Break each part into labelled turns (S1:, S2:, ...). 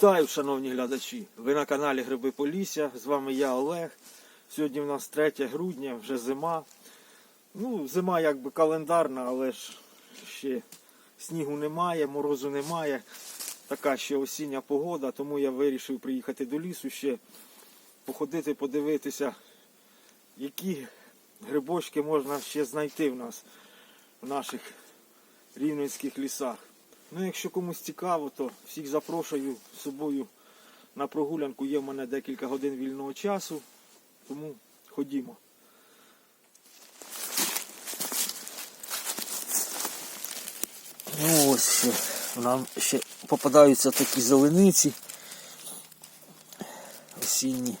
S1: Вітаю, шановні глядачі! Ви на каналі Гриби Полісся. З вами я Олег. Сьогодні в нас 3 грудня, вже зима. Ну, зима якби календарна, але ж ще снігу немає, морозу немає. Така ще осіння погода, тому я вирішив приїхати до лісу ще походити, подивитися, які грибочки можна ще знайти в нас в наших рівненських лісах. Ну, якщо комусь цікаво, то всіх запрошую з собою на прогулянку. Є в мене декілька годин вільного часу, тому ходімо. Ну ось ще. Нам ще попадаються такі зелениці. Осінні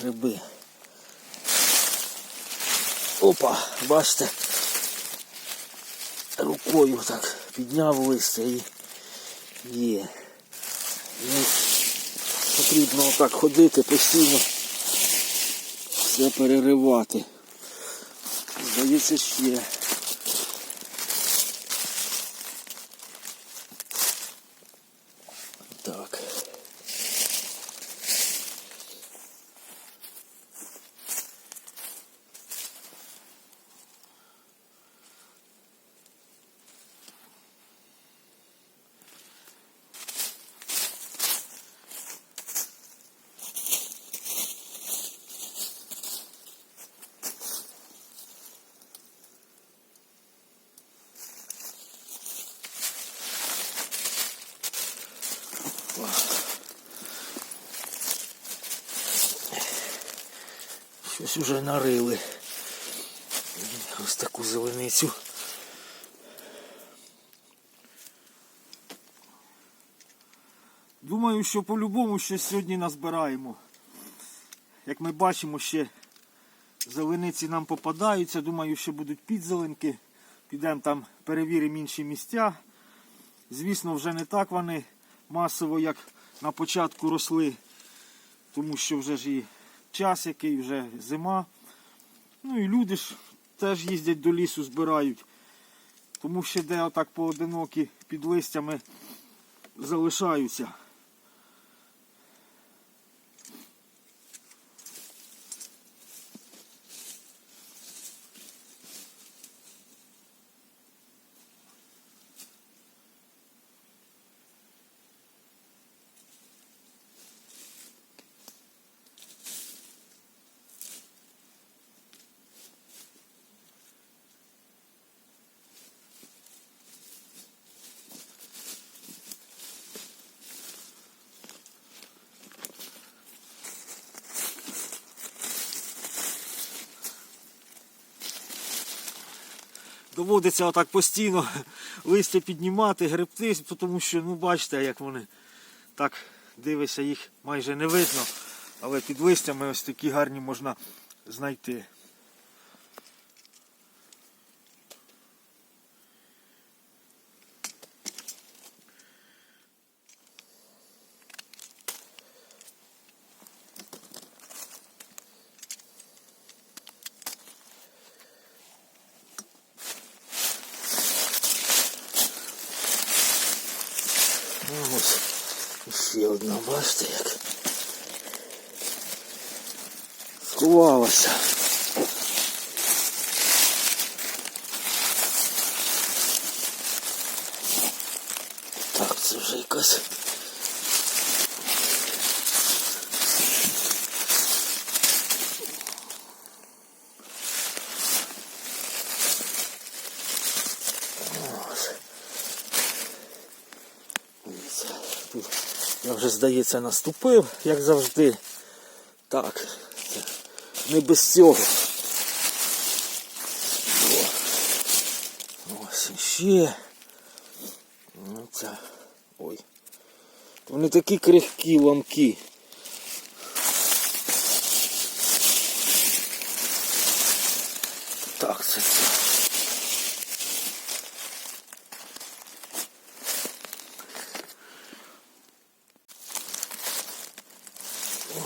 S1: гриби. Опа, бачите, рукою так підняв листя і є. Ну, потрібно отак ходити постійно, все переривати. Здається, ще. Так. Щось уже нарили. Ось таку зеленицю. Думаю, що по-любому щось сьогодні назбираємо. Як ми бачимо, ще зелениці нам попадаються. Думаю, що будуть підзеленки. Підемо там, перевіримо інші місця. Звісно, вже не так вони масово, як на початку росли, тому що вже ж і час який, вже зима. Ну і люди ж теж їздять до лісу, збирають. Тому що де отак поодинокі під листями залишаються. Доводиться отак постійно листя піднімати, гребти, тому що, ну бачите, як вони так дивишся, їх майже не видно. Але під листями ось такі гарні можна знайти. Ну, ось ще одна, бачите як. Сховалася. Так, це вже якась. Я вже, здається, наступив, як завжди. Так, не без цього. Ось ще. Ну, це. Ой. Вони такі крихкі, ламкі. Так, це це.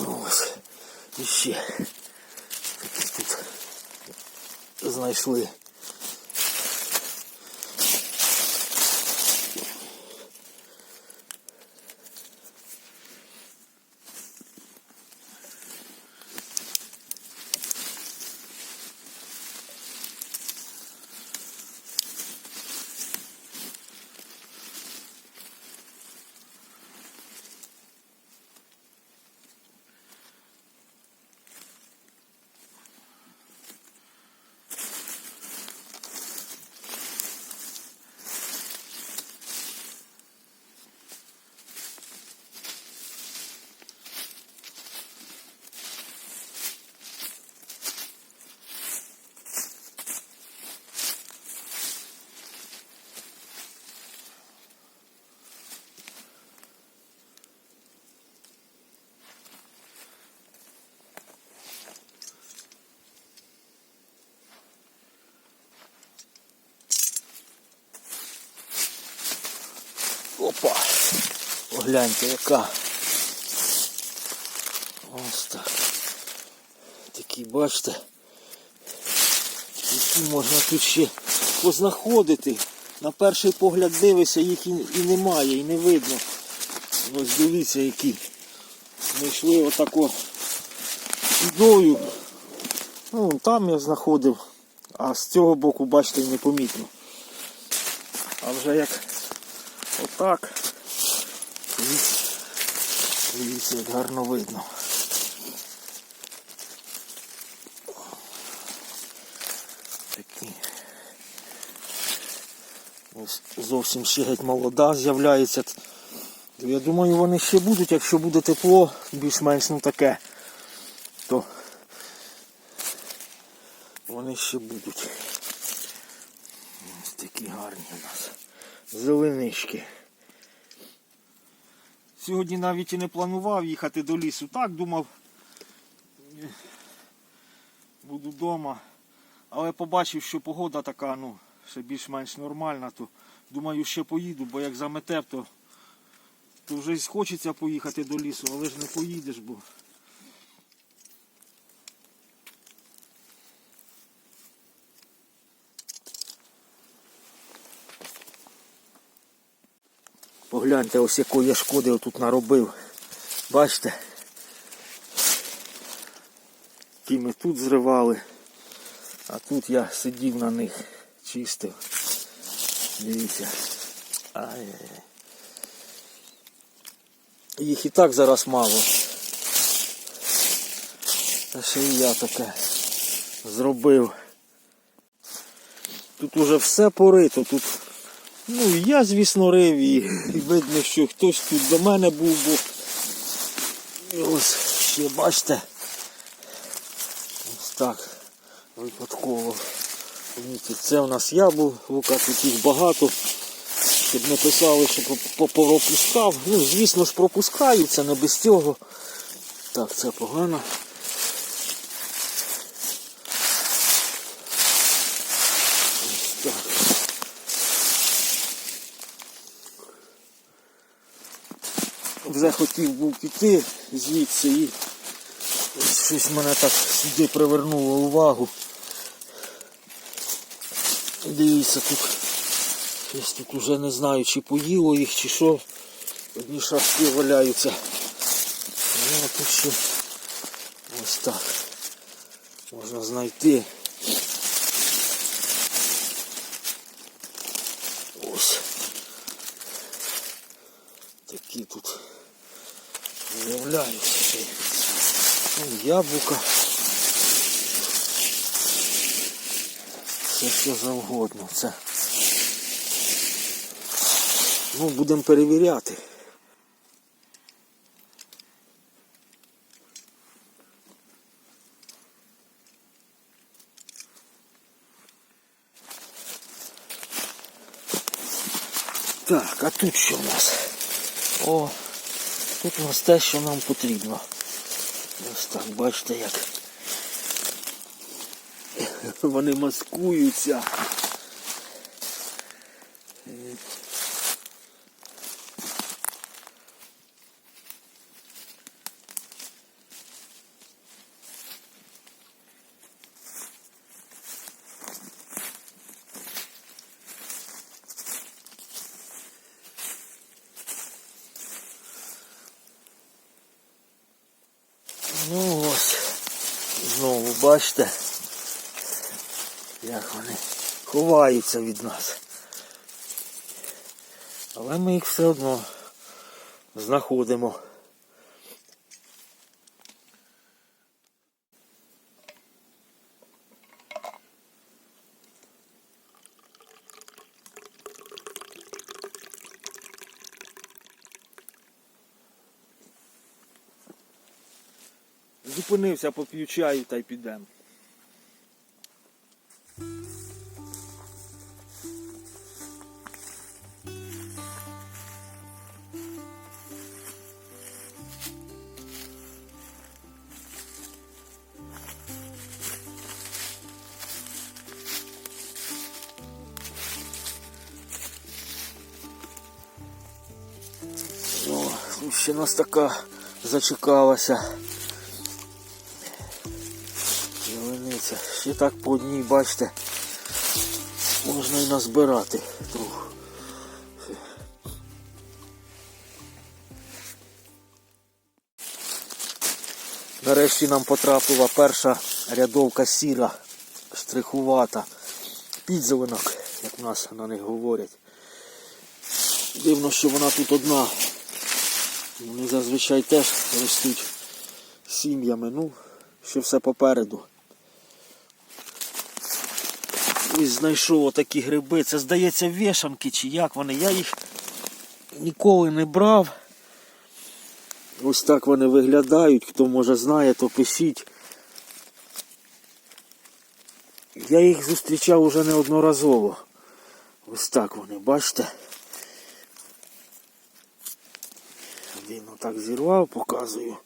S1: Ну, Ось. І ще. Такі тут знайшли. Погляньте, яка. Ось так. Такі, бачите, які можна тут ще познаходити. На перший погляд дивишся, їх і, і немає, і не видно. Ось дивіться, які. Ми йшли отако ідою. Ну, там я знаходив, а з цього боку, бачите, непомітно. А вже як отак, дивіться, як гарно видно. Такі. Ось зовсім ще геть молода з'являється. Я думаю, вони ще будуть, якщо буде тепло, більш-менш ну таке, то вони ще будуть. Ось такі гарні у нас. Зеленички. Сьогодні навіть і не планував їхати до лісу. Так думав, буду вдома. Але побачив, що погода така, ну, ще більш-менш нормальна, то думаю, ще поїду, бо як замете, то, то вже й схочеться поїхати до лісу, але ж не поїдеш, бо. Погляньте, ось якої я шкоди отут наробив. Бачите? Ті ми тут зривали, а тут я сидів на них, чистив. Дивіться. Ай-яй-яй. Їх і так зараз мало. Та ще і я таке зробив. Тут уже все порито, тут Ну, і я, звісно, рив і, видно, що хтось тут до мене був, бо і ось ще бачите. Ось так. Випадково. Це у нас яблука, тут їх багато. Щоб не писали, що пропускав. Ну, звісно ж пропускаю, це не без цього. Так, це погано. Вже хотів був піти звідси і ось щось мене так сюди привернуло увагу. Дивіться, тут щось тут уже не знаю, чи поїло їх, чи що. Одні шапки валяються. Ну, тут ще ось так. Можна знайти. Ось. Такі тут Ну, яблука. Все що завгодно. Це. Ну, будемо перевіряти. Так, а тут що у нас? О, тут нас те, що нам потрібно. Ось так, бачите як. Вони маскуються. Ну ось, знову бачите, як вони ховаються від нас. Але ми їх все одно знаходимо. Зупинився, поп'ю чаю та й підемо. Ще нас така зачекалася. Ще так по одній, бачите, можна і назбирати трохи. Нарешті нам потрапила перша рядовка сіра, штрихувата, підзеленок, як в нас на них говорять. Дивно, що вона тут одна. Вони зазвичай теж ростуть сім'ями. Ну, ще все попереду. Ось знайшов отакі гриби. Це здається вішанки чи як вони. Я їх ніколи не брав. Ось так вони виглядають. Хто може знає, то пишіть. Я їх зустрічав уже неодноразово. Ось так вони, бачите? Він отак зірвав, показую.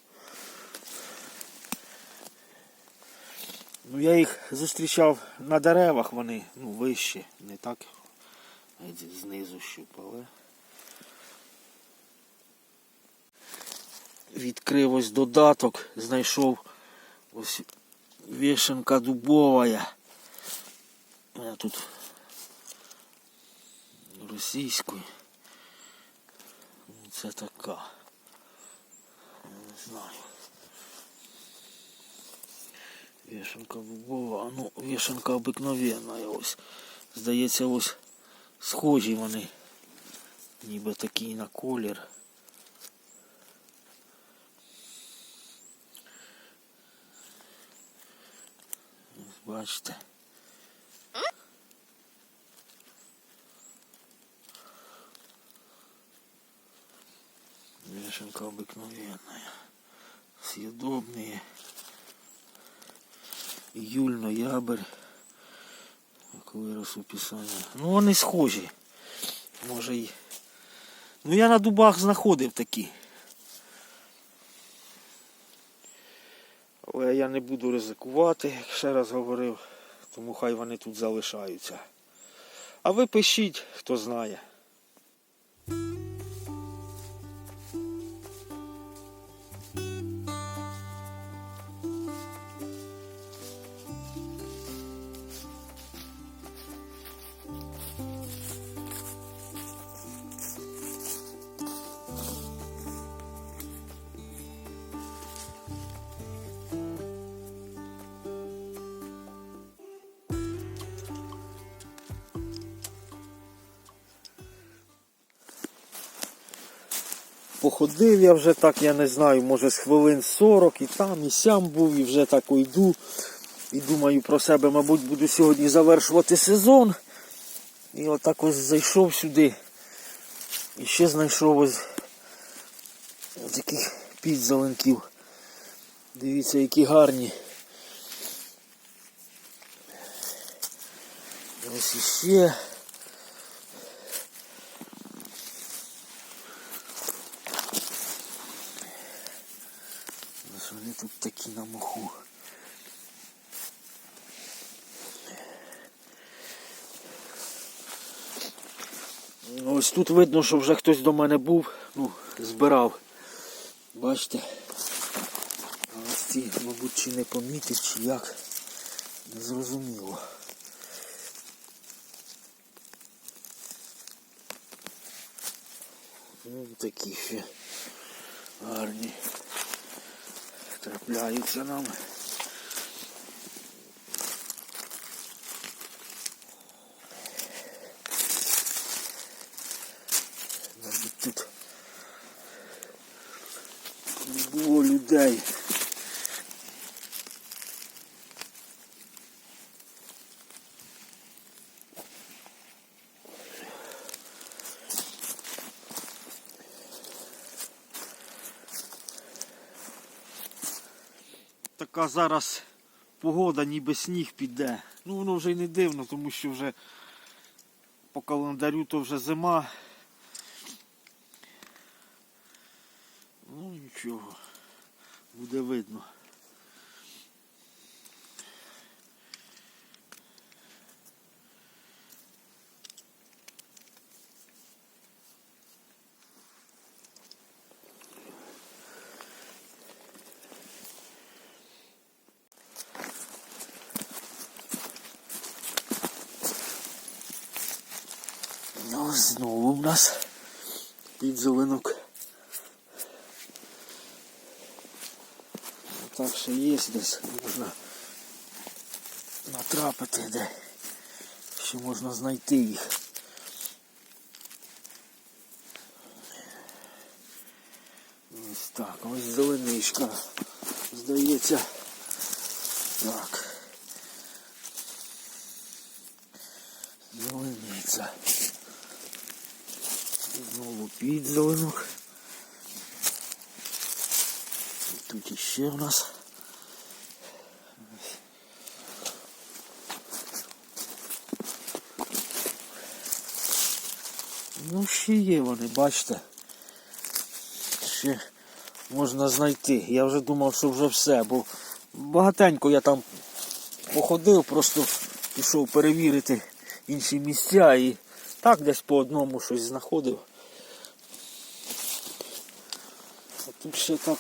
S1: Ну я їх зустрічав на деревах, вони ну, вищі, не так знизу щупали. Відкрив ось додаток, знайшов ось вішенка дубова. Мене тут російською. Це така. Я не знаю. Вішенка бубова, а ну вішенка обикновенна ось. Здається, ось схожі вони. Ніби такі на колір. Ось Бачите. Вешенка обыкновенная. Съедобные. Июль, ноябрь. Як вирос у писання. Ну вони схожі. Може й. Ну я на дубах знаходив такі. Але я не буду ризикувати, як ще раз говорив, тому хай вони тут залишаються. А ви пишіть, хто знає. Походив я вже так, я не знаю, може з хвилин 40 і там, і сям був, і вже так йду. І думаю про себе, мабуть, буду сьогодні завершувати сезон. І отак ось зайшов сюди. І ще знайшов ось таких підзеленків. Дивіться, які гарні. Ось іще. Ось вони тут такі на моху. Ось тут видно, що вже хтось до мене був, ну, збирав. Бачите? А ось ці, мабуть, чи не помітив, чи як. Не зрозуміло. Ну, такі ще гарні трапляються нам. Мабуть, тут не було людей. Зараз погода, ніби сніг піде. Ну воно вже й не дивно, тому що вже по календарю то вже зима. Ну нічого, буде видно. В нас підзеленок. Так ще є десь можна натрапити, де ще можна знайти їх. Ось так, ось зеленичка. Здається. Так. Зелениця. Знову підзеленок. Тут іще у нас. Ну, ще є вони, бачите. Ще можна знайти. Я вже думав, що вже все, бо багатенько я там походив, просто пішов перевірити інші місця і так десь по одному щось знаходив. А ще так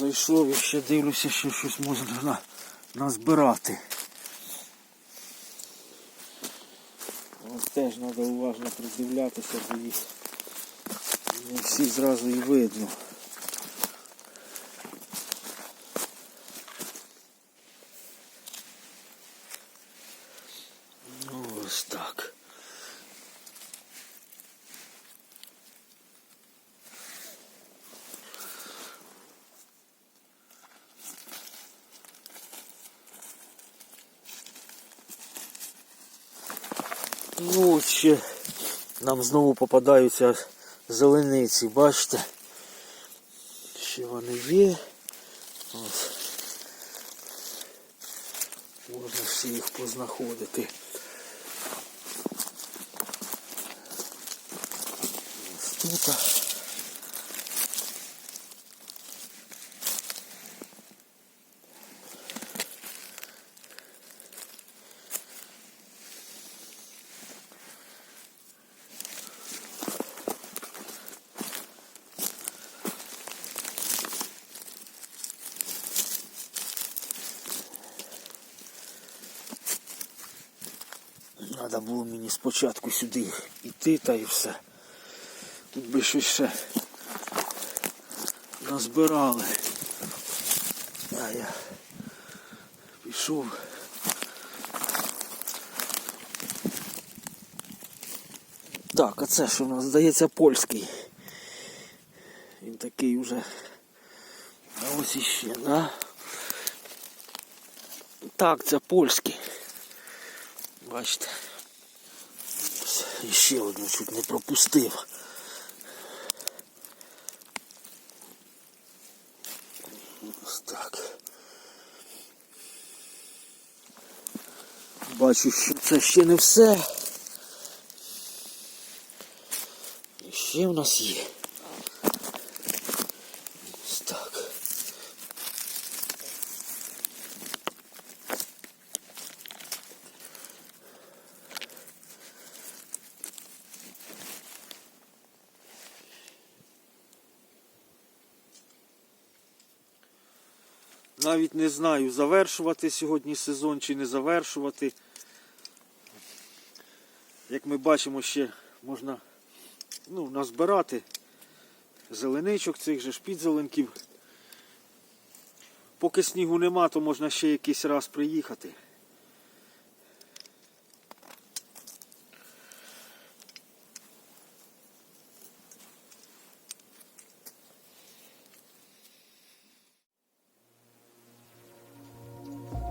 S1: зайшов і ще дивлюся, що щось можна на- назбирати. Ось теж треба уважно придивлятися, бо їх не всі зразу і видно. Ну, ось так. Ну, от ще нам знову попадаються зелениці, бачите? Ще вони є. Ось. Можна всі їх познаходити. Ось тут. Спочатку сюди йти та і все. Тут би щось ще назбирали. А я пішов. Так, а це що в нас здається польський. Він такий уже. А ось іще, да? Так, це польський. Бачите. Ще одну чуть не пропустив. Ось так. Бачу, що це ще не все. І ще в нас є. Навіть не знаю, завершувати сьогодні сезон чи не завершувати. Як ми бачимо, ще можна ну, назбирати зеленичок цих же ж. Поки снігу нема, то можна ще якийсь раз приїхати.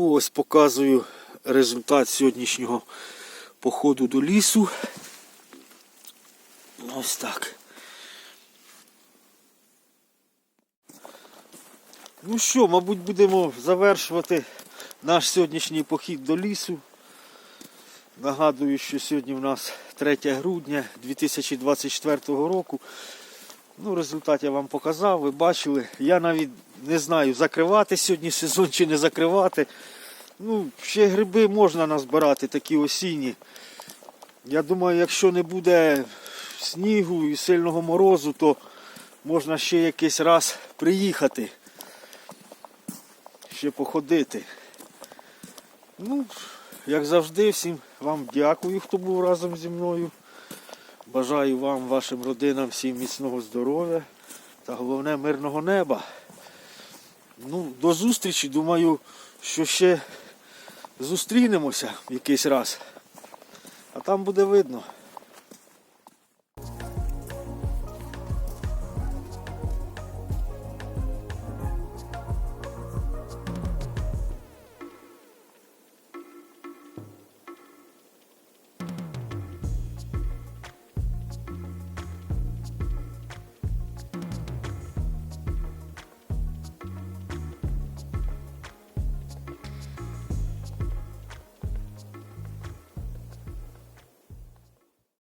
S1: Ну, ось показую результат сьогоднішнього походу до лісу. Ось так. Ну що, мабуть, будемо завершувати наш сьогоднішній похід до лісу. Нагадую, що сьогодні в нас 3 грудня 2024 року. Ну, результат я вам показав, ви бачили. Я навіть не знаю, закривати сьогодні сезон чи не закривати. Ну, ще гриби можна назбирати, такі осінні. Я думаю, якщо не буде снігу і сильного морозу, то можна ще якийсь раз приїхати. Ще походити. Ну, як завжди, всім вам дякую, хто був разом зі мною. Бажаю вам, вашим родинам, всім міцного здоров'я та головне мирного неба. Ну, до зустрічі, думаю, що ще зустрінемося якийсь раз. А там буде видно.